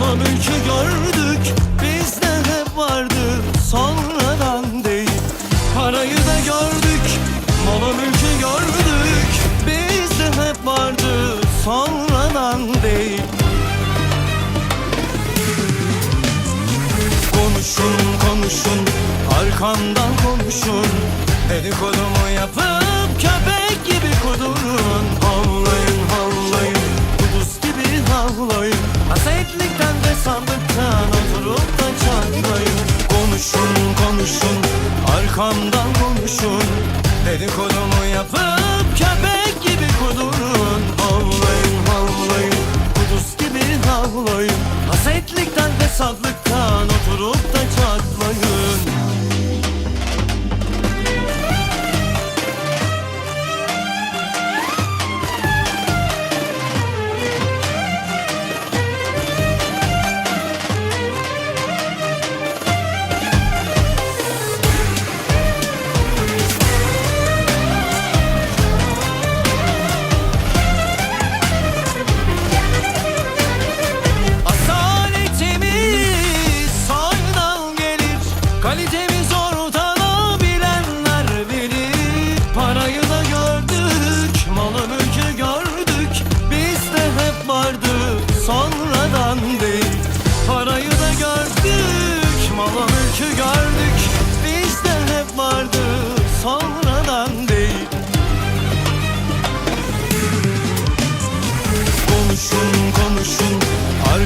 Malı mülkü gördük Bizde hep vardı sonradan değil. Parayı da gördük Malı mülkü gördük Bizde hep vardı sonradan değil. Konuşun konuşun arkamdan konuşun. Dedikodumu yapıp köpek gibi kudurun. Havlayın havlayın kuduz gibi havlayın. Hasetlikten sandıktan oturup da çatlayın. Konuşun konuşun arkamdan konuşun. Dedikodumu yapıp köpek gibi kudurun. Havlayın havlayın kuduz gibi havlayın. Hasetlikten ve sadlıktan oturup da çatlayın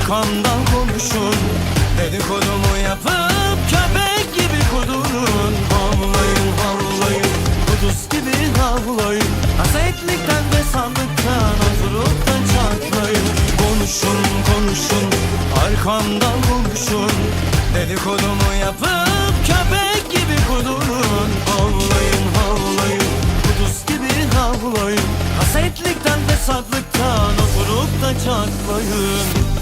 arkamdan konuşun. Dedikodumu yapıp köpek gibi kudurun. Havlayın havlayın kuduz gibi havlayın. Hasetlikten ve sandıktan oturup da çatlayın. Konuşun konuşun arkamdan konuşun. Dedikodumu yapıp köpek gibi kudurun. Havlayın havlayın kuduz gibi havlayın. Hasetlikten ve sadlıktan oturup da çatlayın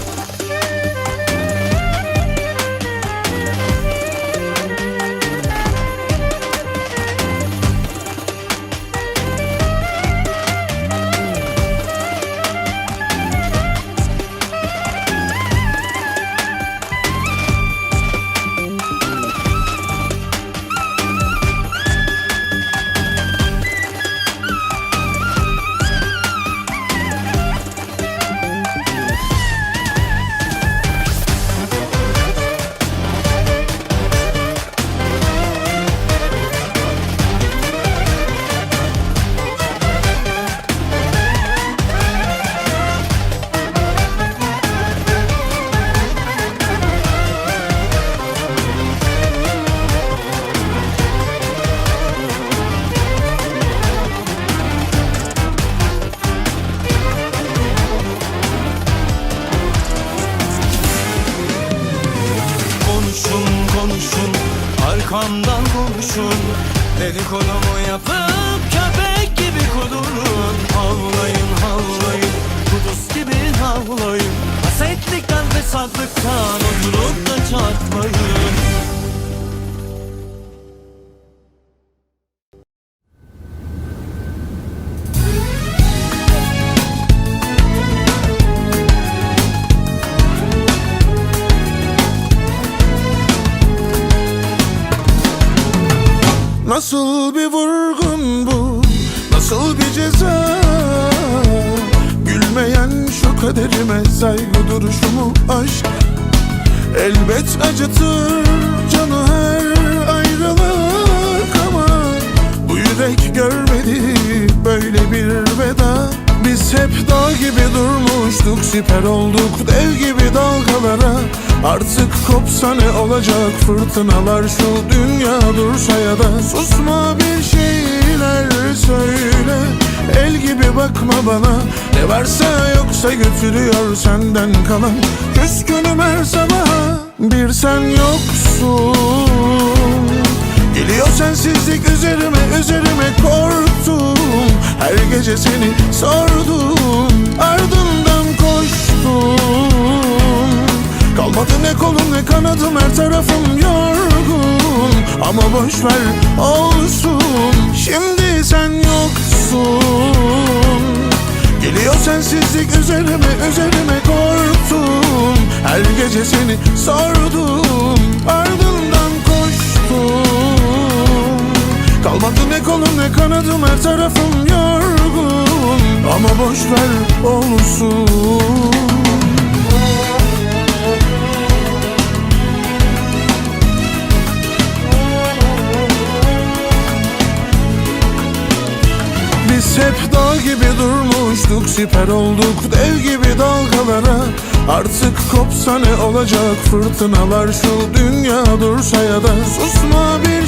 arkamdan konuşun Dedikodumu yapıp köpek gibi kudurun. Havlayın havlayın kuduz gibi havlayın. Hasetlikten ve sadlıktan oturup da çatmayın Nasıl bir vurgun bu? Nasıl bir ceza? Gülmeyen şu kaderime Saygı duruşumu aşk? Elbet acıtır canı her ayrılık ama Bu yürek görmedi Biz hep dağ gibi durmuştuk siper olduk dev gibi dalgalara. Artık kopsa ne olacak fırtınalar şu dünya dursa ya da Susma bir şeyler söyle. El gibi bakma bana Ne varsa yoksa götürüyor senden kalan. Küskünüm her sabaha bir sen yoksun. Geliyor sensizlik üzerime üzerime korktum gece seni sordum Ardından koştum. Kalmadı ne kolum ne kanadım her tarafım yorgun. Ama boş ver olsun Şimdi sen yoksun. Geliyor sensizlik üzerime üzerime korktum. Her gece seni sordum Kalmadı ne kolum ne kanadım her tarafım yorgun. Ama boş ver olsun Biz hep dağ gibi durmuştuk Siper olduk dev gibi dalgalara. Artık kopsa ne olacak fırtınalar Şu dünya dursa ya da Susma bir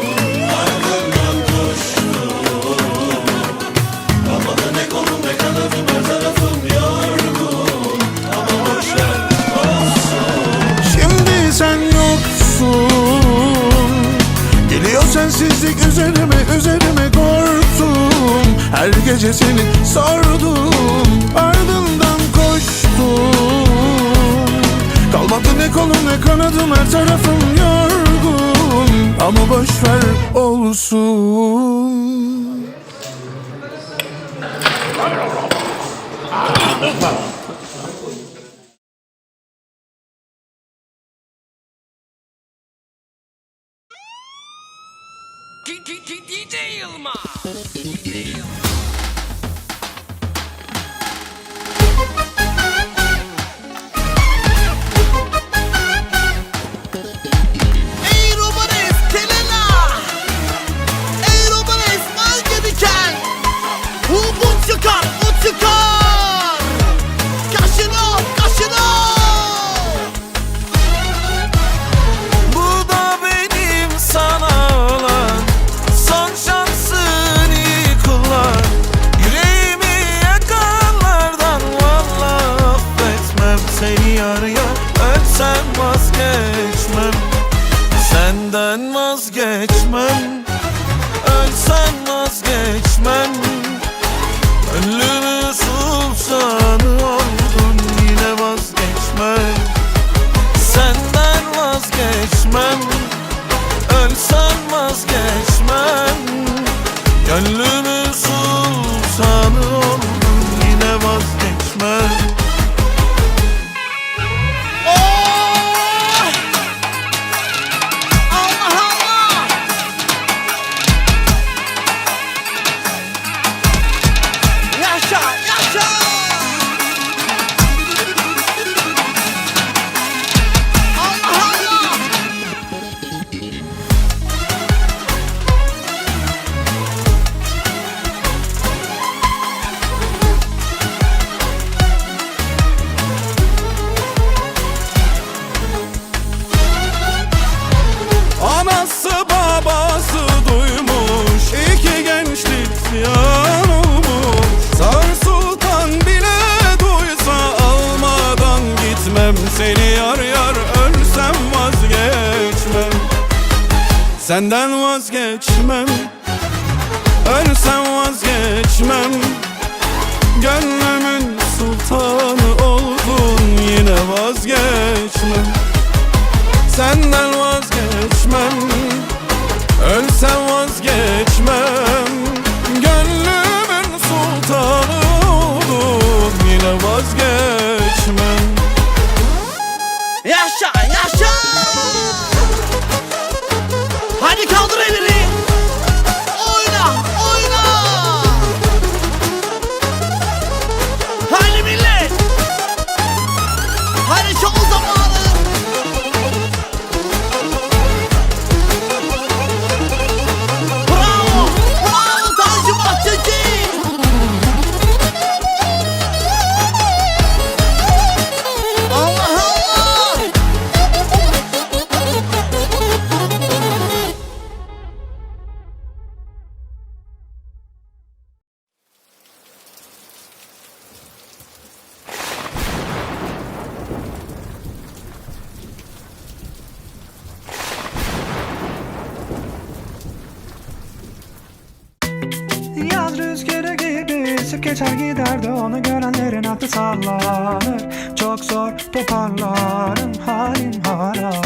gece seni sordum Ardından koştum. Kalmadı ne kolum ne kanadım her tarafım yorgun. Ama boş ver olsun DJ Yılmaz. Senden vazgeçmem. Ölsem vazgeçmem. Gönlümün sultanı oldun Yine vazgeçmem. Yaşa yaşa! Hadi kaldır elini. Oyna oyna! Hadi millet! Hadi şov zamanı rüzgarı gibi sık geçer giderdi. Onu görenlerin aklı sallanır. Çok zor toparlarım halim harap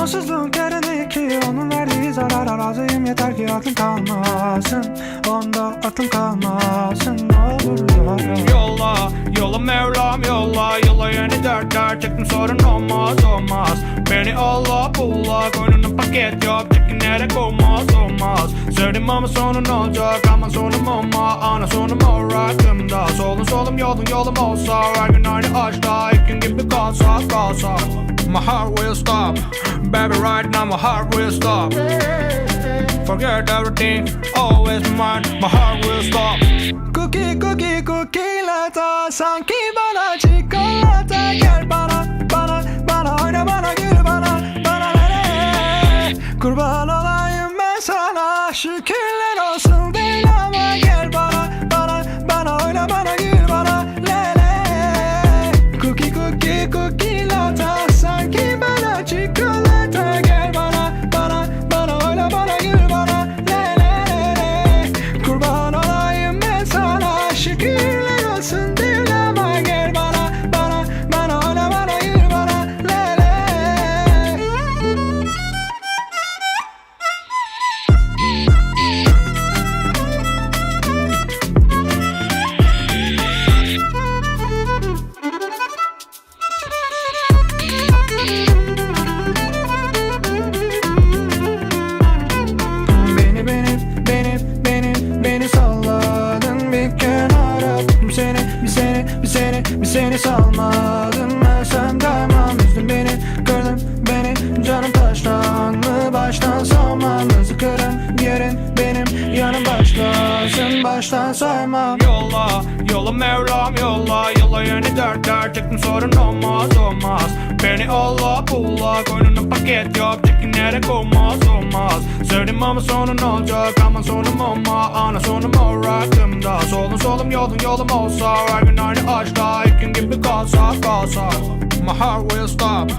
Onsuzluğun kerene iki Onun verdiği zarara razıyım. Yeter ki aklım kalmasın. Onda aklım kalmasın. Olur yara Yolla, yolla Mevlam yolla. Yolla yeni dertler çektim sorun olmaz olmaz. Beni Allah bulla Koynuna paket yok çekinerek olmaz olmaz Sevdim ama sonun olacak ama sonum olma Ana sonum uğraştığımda Solun solum yolun yolum olsa Her gün aynı aşkta ilk gün gibi kalsa kalsa My heart will stop. Baby right now my heart will stop. Forget everything, always mine. My heart will stop. Cookie cookie cookie'lata Sanki bana çikolata Gel bana bana bana oyna bana gül bana Kurban olayım ben sana Şükürler olsun Beni Allah bulla Koynuna paket yok çekinerek olmaz olmaz Sevdim ama sonun olacak ama sonum olma. Ana sonum uğraştığımda Solun solum yolun yolum olsa Her gün aynı aşkta ilk gün gibi kalsa kalsa. My heart will stop.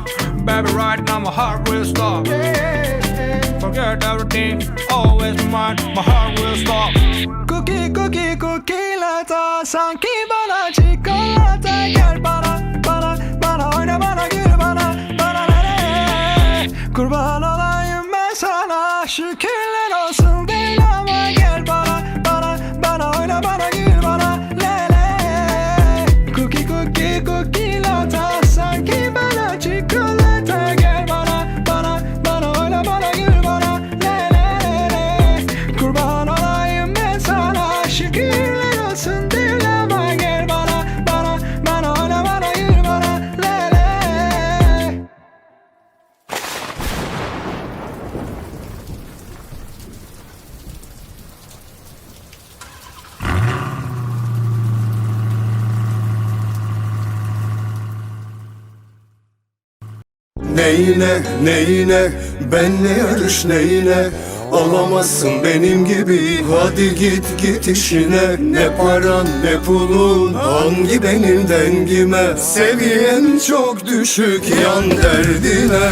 Baby right now my heart will stop. Forget everything, always mine. My heart will stop. Cookie cookie cookie lata. Sanki bana çikolata. Gel bana bana bana oyna bana gül Kurban olayım ben sana Şükürler Neyine neyine? Benle yarış neyine? Olamazsın benim gibi. Hadi git git işine. Ne paran ne pulun? Hangi benim dengime? Seviyen çok düşük Yan derdine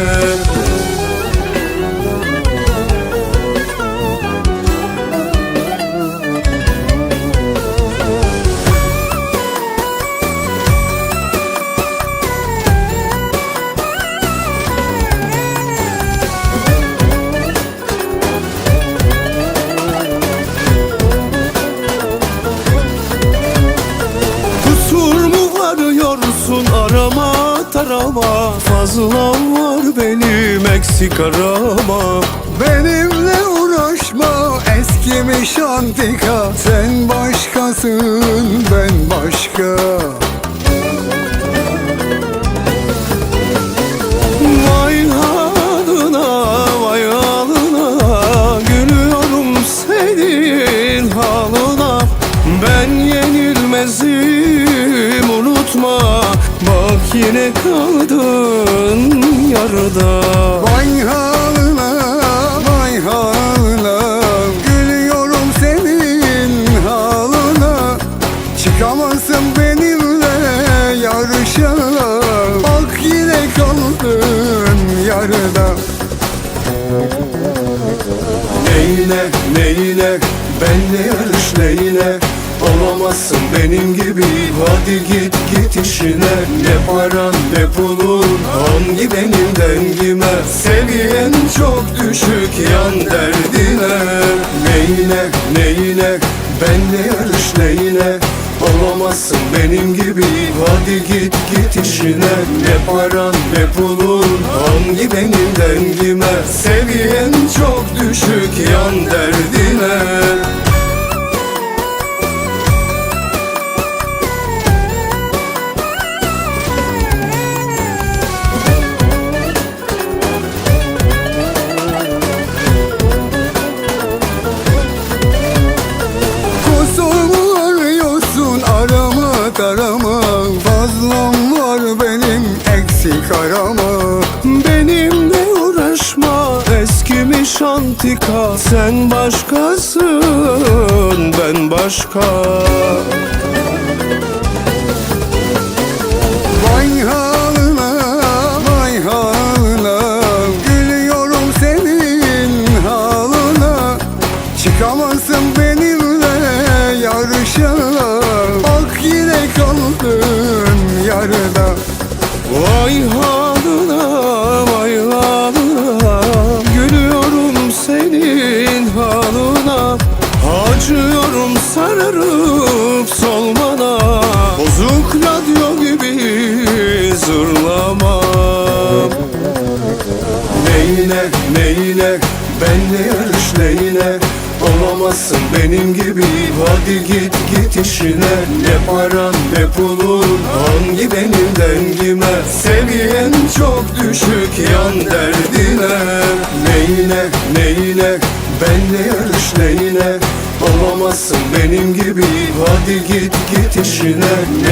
eksik Benimle uğraşma eskimiş antika. Sen başkasın ben başka. Vay haline vay haline Gülüyorum senin halına. Ben yenilmezim unutma. Bak yine kaldın yarıda Vay haline vay haline Gülüyorum senin halına. Çıkamazsın benimle yarışa Bak yine kaldın yarıda. Neyine neyine benle yarış neyine Olamazsın benim gibi. Hadi git git işine. Ne paran ne pulun Hangi benim dengime? Seviyen çok düşük yan derdine. Neyine neyine benle yarış neyine? Olamazsın benim gibi. Hadi git git işine. Ne paran ne pulun Hangi benim dengime? Seviyen çok düşük yan derdine Sen başkasın ben başka sararıp solmana Bozuk radyo gibi zırlama. Neyine neyine benle yarış neyine? Olamazsın benim gibi Hadi git git işine. Ne paran ne pulun Hangi benim dengime? Seviyen çok düşük yan derdine. Neyine neyine benle yarış neyine Olamazsın benim gibi. Hadi git git işine. Ne